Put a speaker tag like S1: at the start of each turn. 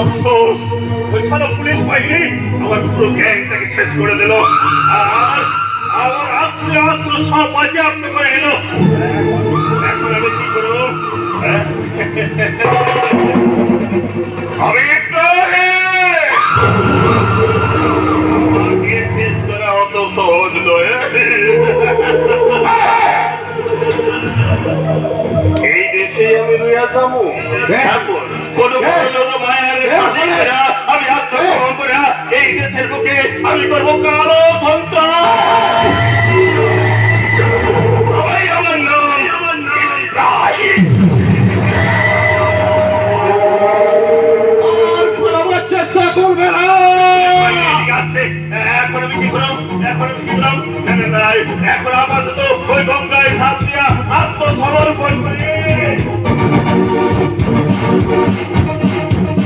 S1: আফসোস। ওই সারা পুলিশ বাহিনী আমার পুরো গ্যাংটাকে শেষ করে দিল। আর আমার আত্মীয় অস্ত্র সব বাজে আপনি করে নিল এখন আমি কি করব? হ্যাঁ? আমি ইব্রাহিম! শেষ করা অত সহজ নয়। এই দেশে আমি রইয়া যাব। তারপর কোন দেশের বুকে, আমি করব কালো সন্ত্রাস। আমার চেষ্টা করবে না। এখন আমি কি করলাম, এখন আমি কি করলাম এখন আপাতত ওই গঙ্গায় সাপ